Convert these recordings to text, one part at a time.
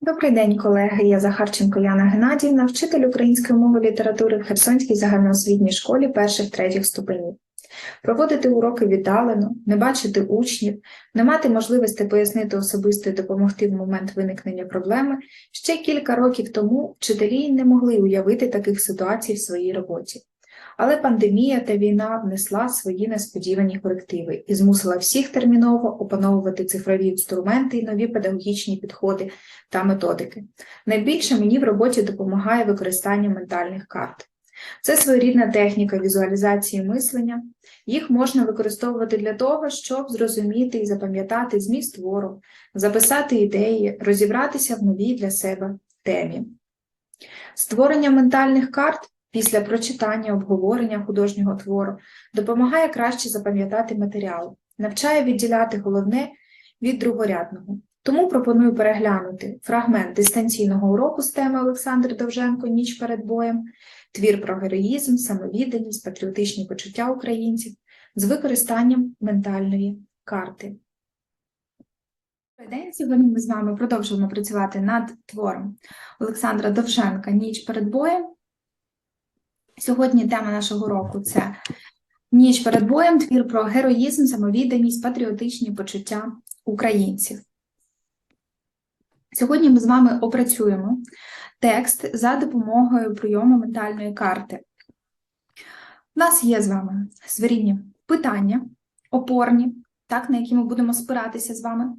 Добрий день, колеги. Я Захарченко Яна Геннадіївна, вчитель української мови літератури в Херсонській загальноосвітній школі перших третіх ступенів. Проводити уроки віддалено, не бачити учнів, не мати можливості пояснити особисто і допомогти в момент виникнення проблеми. Ще кілька років тому вчителі не могли уявити таких ситуацій в своїй роботі. Але пандемія та війна внесла свої несподівані корективи і змусила всіх терміново опановувати цифрові інструменти і нові педагогічні підходи та методики. Найбільше мені в роботі допомагає використання ментальних карт. Це своєрідна техніка візуалізації мислення. Їх можна використовувати для того, щоб зрозуміти і запам'ятати зміст твору, записати ідеї, розібратися в новій для себе темі. Створення ментальних карт після прочитання обговорення художнього твору допомагає краще запам'ятати матеріал, навчає відділяти головне від другорядного. Тому пропоную переглянути фрагмент дистанційного уроку з теми Олександр Довженко Ніч перед боєм, твір про героїзм, самовідданість, патріотичні почуття українців з використанням ментальної карти. День. Сьогодні ми з вами продовжуємо працювати над твором Олександра Довженка Ніч перед боєм. Сьогодні тема нашого уроку це Ніч перед боєм, твір про героїзм, самовідданість, патріотичні почуття українців. Сьогодні ми з вами опрацюємо текст за допомогою прийому ментальної карти. У нас є з вами своєрідні питання, опорні, так, на які ми будемо спиратися з вами,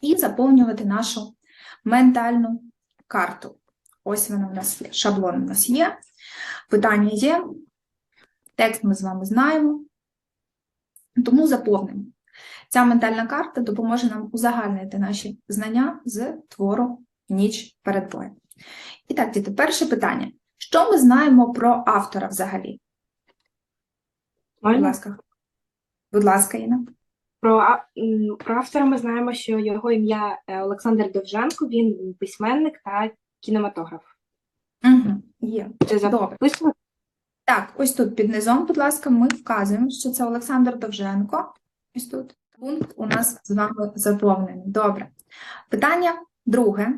і заповнювати нашу ментальну карту. Ось вона у нас є. Шаблон у нас є, питання є, текст ми з вами знаємо, тому заповнимо. Ця ментальна карта допоможе нам узагальнити наші знання з твору Ніч перед боєм. І так, діти, перше питання. Що ми знаємо про автора взагалі? Будь ласка. Будь ласка, Інна. Про, про автора ми знаємо, що його ім'я е, Олександр Довженко, він письменник та кінематограф. Угу. Є. Це Добре. записано? Так, ось тут під низом, будь ласка, ми вказуємо, що це Олександр Довженко. Ось тут пункт у нас з вами заповнений. Добре. Питання друге.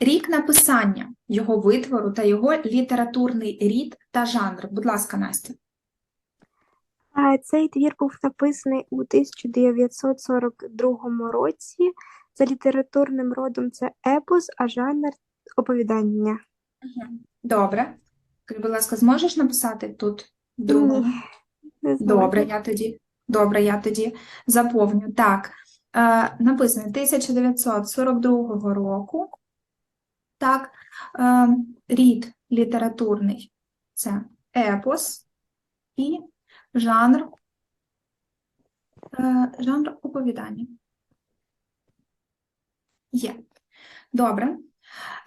Рік написання його витвору та його літературний рід та жанр. Будь ласка, Настя. Цей твір був написаний у 1942 році. За літературним родом це епос, а жанр оповідання. Добре. Скажи, будь ласка, зможеш написати тут другу? Не. Добре, я тоді, добре, я тоді заповню. Так, е, написано 1942 року. Так, е, рід літературний це епос і жанр, е, жанр оповідання. Є. Добре.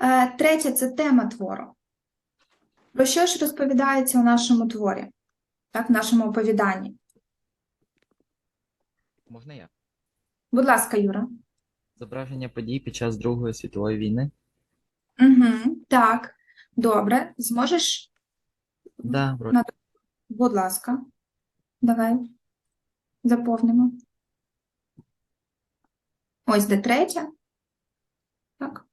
Е, третє це тема твору. Про що ж розповідається у нашому творі? Так, в нашому оповіданні. Можна я? Будь ласка, Юра. Зображення подій під час Другої світової війни? Угу, так, добре. Зможеш, Да, вроді. На- будь ласка, давай заповнимо. Ось де третя. Так.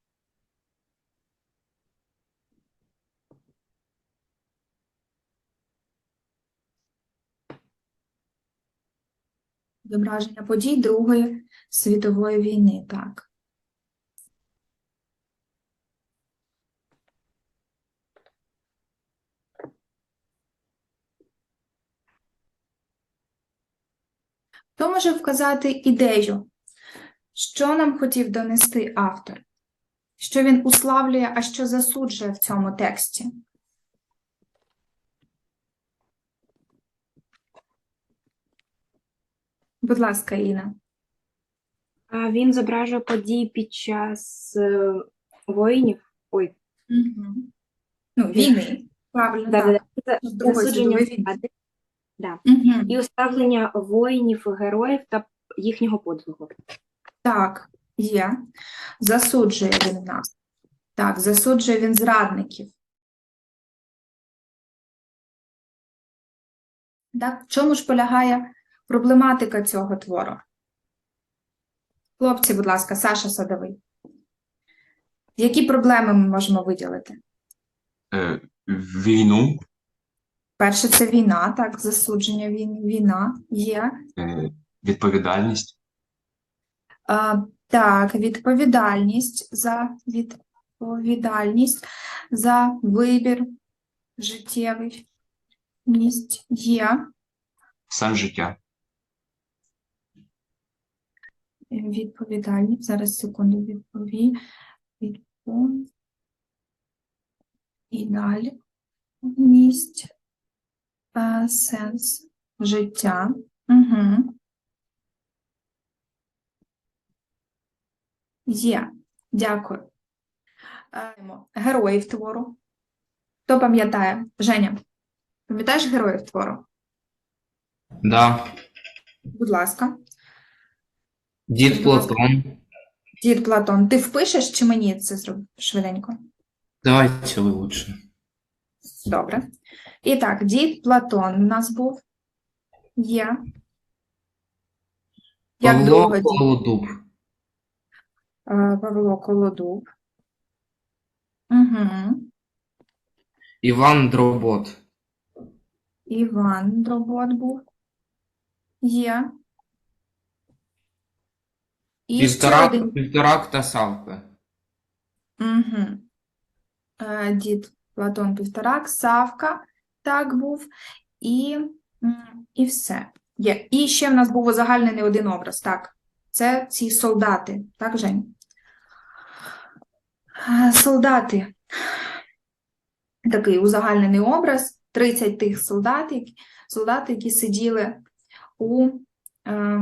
Зображення подій Другої світової війни, так. Хто може вказати ідею? Що нам хотів донести автор? Що він уславлює, а що засуджує в цьому тексті? Будь ласка, Інна. Він зображує події під час е, воїнів. Ой, Угу. Ну, війни. Правильно, да, да, так. да. Це Другої засудження війни. влади. Да. Угу. І уставлення воїнів, героїв та їхнього подвигу. Так, є. Засуджує він нас. Так, засуджує він зрадників. Так, в чому ж полягає проблематика цього твору? Хлопці, будь ласка, Саша Садовий. Які проблеми ми можемо виділити? Е, війну, Перше, це війна, так, засудження війни, війна є. е, відповідальність, так, відповідальність за відповідальність за вибір життєвий місць є. сенс життя, Відповідальність. Зараз секунду відпові. Відповідальність. Е, Сенс життя. Угу. Є. Дякую. Е, Героїв твору. Хто пам'ятає? Женя, пам'ятаєш героїв твору? Да. Будь ласка. Дід Платон. Дід Платон, ти впишеш чи мені це зробити швиденько? Давайте ви лучше. Добре. І так, дід Платон у нас був. Є. Як Павло довго дід? Колодуб. Е, Павло Колодуб. Угу. Іван Дробот. Іван Дробот був. Є. І ще Півторак, один. Півторак та Савка. Угу. Е, дід Платон Півторак, Савка, так був, і, м, і все. Є. І ще в нас був узагальнений один образ, так. Це ці солдати, так, Жень? Солдати. Такий узагальнений образ, 30 тих солдат, які, солдати, які сиділи у, е,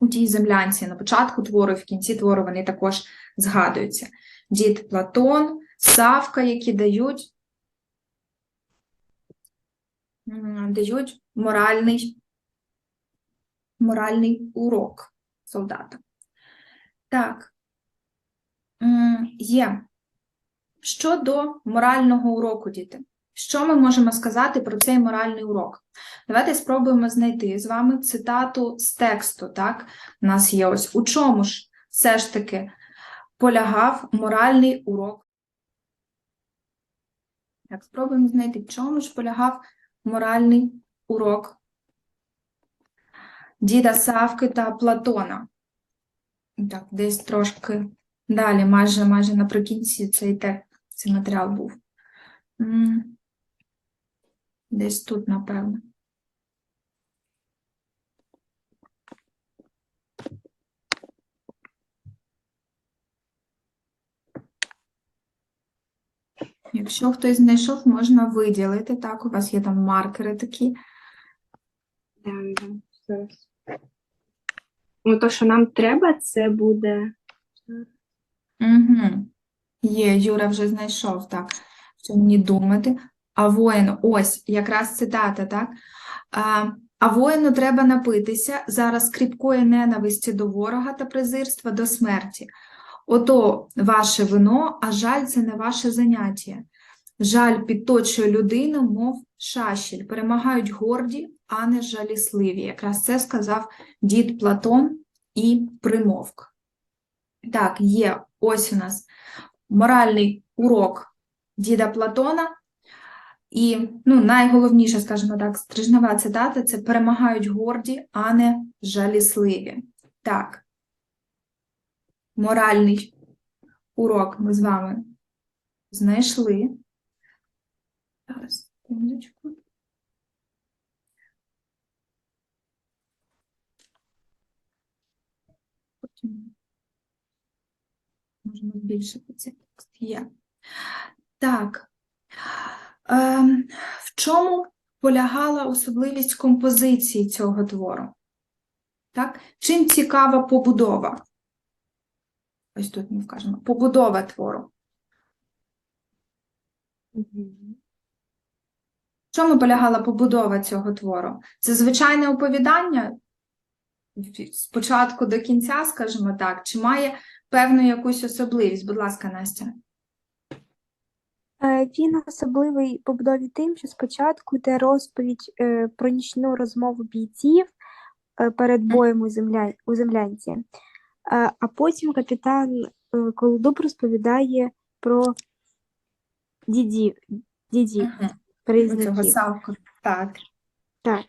у тій землянці на початку твору в кінці твору вони також згадуються. Дід Платон, Савка, які дають, дають моральний, моральний урок солдатам. Так, є. Щодо морального уроку, діти, що ми можемо сказати про цей моральний урок? Давайте спробуємо знайти з вами цитату з тексту. Так, у нас є ось у чому ж все ж таки полягав моральний урок. Так, спробуємо знайти, в чому ж полягав моральний урок діда Савки та Платона. Так, десь трошки далі, майже, майже наприкінці цей текст, цей матеріал був. Десь тут, напевно. Якщо хтось знайшов, можна виділити. Так, у вас є там маркери такі. Ну, то, що нам треба, це буде. Є, Юра вже знайшов, так. Що мені думати. А воїну, ось, якраз цитата, так? А, а воїну треба напитися зараз кріпкої ненависті до ворога та презирства до смерті. Ото ваше вино, а жаль це не ваше заняття. Жаль підточує людину, мов шашіль. Перемагають горді, а не жалісливі. Якраз це сказав дід Платон і примовк. Так, є ось у нас моральний урок діда Платона. І ну, найголовніше, скажімо так, стрижнева цитата це перемагають горді, а не жалісливі. Так. Моральний урок ми з вами знайшли. Зараз, секундочку. Можемо збільшити текст. Є. Так. Ем, в чому полягала особливість композиції цього твору? Так? Чим цікава побудова? Ось тут ми вкажемо. Побудова твору. В чому полягала побудова цього твору? Це звичайне оповідання спочатку до кінця, скажімо так, чи має певну якусь особливість? Будь ласка, Настя. Е, Він особливий по побудові тим, що спочатку йде розповідь е, про нічну розмову бійців е, перед боєм у земля... у землянці, а потім капітан Колодуб розповідає про дідів, дідів, Мгм. Цього. Савку. Так. Так.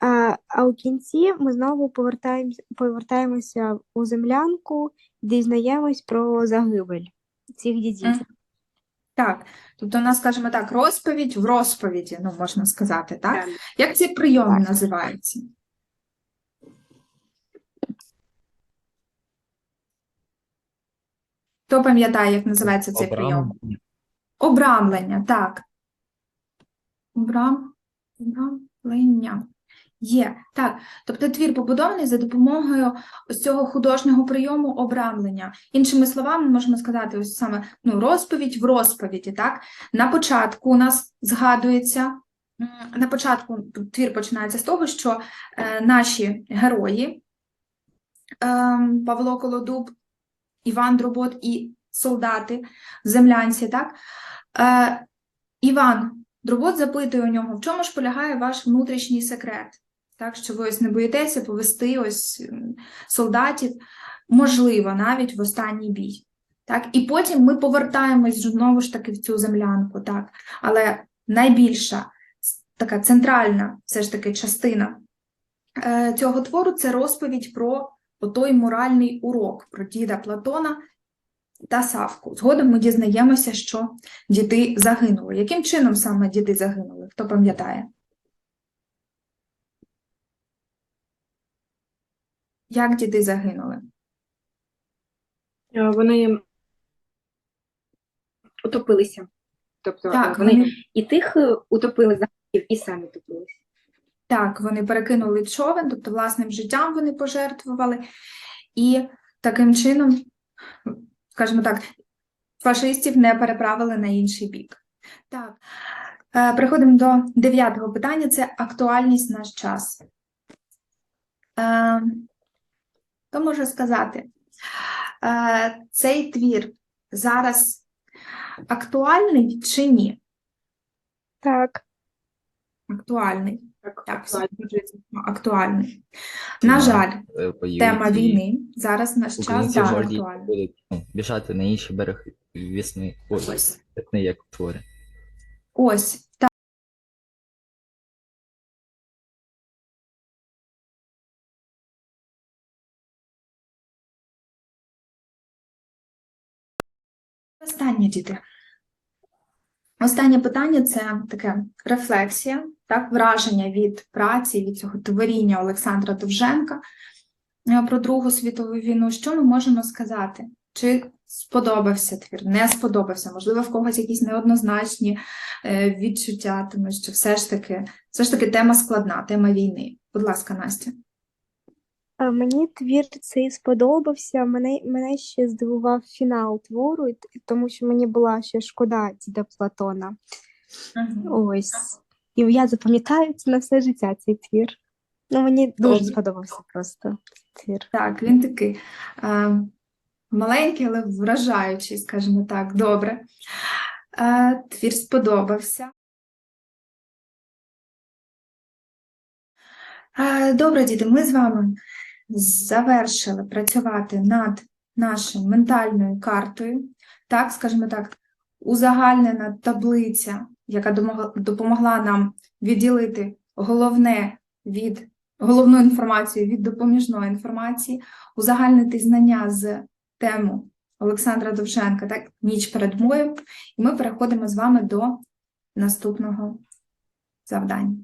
А, а у кінці ми знову повертаємося, повертаємося у землянку, дізнаємось про загибель цих дідів. Так, тобто у нас, скажімо так, розповідь в розповіді, ну, можна сказати, так? Так. Як цей прийом Так. називається? Хто пам'ятає, як називається цей прийом? Обрамлення. Обрамлення, так. Обрам... Обрамлення. Є, так. Тобто твір побудований за допомогою ось цього художнього прийому обрамлення. Іншими словами, можемо сказати, ось саме ну, розповідь в розповіді, так? На початку у нас згадується, на початку твір починається з того, що е, наші герої, ем, Павло Колодуб, Іван Дробот і солдати, землянці, так? Е, Іван Дробот запитує у нього, в чому ж полягає ваш внутрішній секрет? Так, що ви ось не боїтеся повести ось солдатів, можливо, навіть в останній бій. Так, і потім ми повертаємось знову ж таки в цю землянку, так. Але найбільша така центральна все ж таки частина е, цього твору це розповідь про той моральний урок про діда Платона та Савку. Згодом ми дізнаємося, що діди загинули. Яким чином саме діди загинули? Хто пам'ятає? Як діди загинули? Е, Вони утопилися. Тобто е, Так, вони вони, і тих е, утопили загибів, і самі топилися. так, вони перекинули човен, тобто власним життям вони пожертвували, і таким чином, скажімо так, фашистів не переправили на інший бік. Так, е, переходимо до дев'ятого питання: це актуальність наш час. Хто може сказати, е, цей твір зараз актуальний чи ні? Так. Актуальний. Так, Так, актуально. актуальний. На жаль, Е, тема війни зараз наш час да, актуальна. будуть ну, біжати на інший берег весни, Ось. як у творі. Ось, Останнє, діти. Останнє питання це таке рефлексія, так, враження від праці, від цього творіння Олександра Довженка про Другу світову війну. Що ми можемо сказати? Чи сподобався твір, не сподобався? Можливо, в когось якісь неоднозначні е, відчуття, тому що все ж таки, все ж таки тема складна, тема війни. Будь ласка, Настя. Мені твір цей сподобався. Мене, мене ще здивував фінал твору, тому що мені була ще шкода діда Платона. Ось. І я запам'ятаю це на все життя цей твір. Ну, мені дуже сподобався просто твір. Так, він такий е, маленький, але вражаючий, скажімо так. Добре. Е, твір сподобався. Добре, діти, ми з вами завершили працювати над нашою ментальною картою. Так, скажімо так, узагальнена таблиця, яка допомогла нам відділити головне від головну інформацію від допоміжної інформації, узагальнити знання з тему Олександра Довженка, так, ніч перед боєм, і ми переходимо з вами до наступного завдання.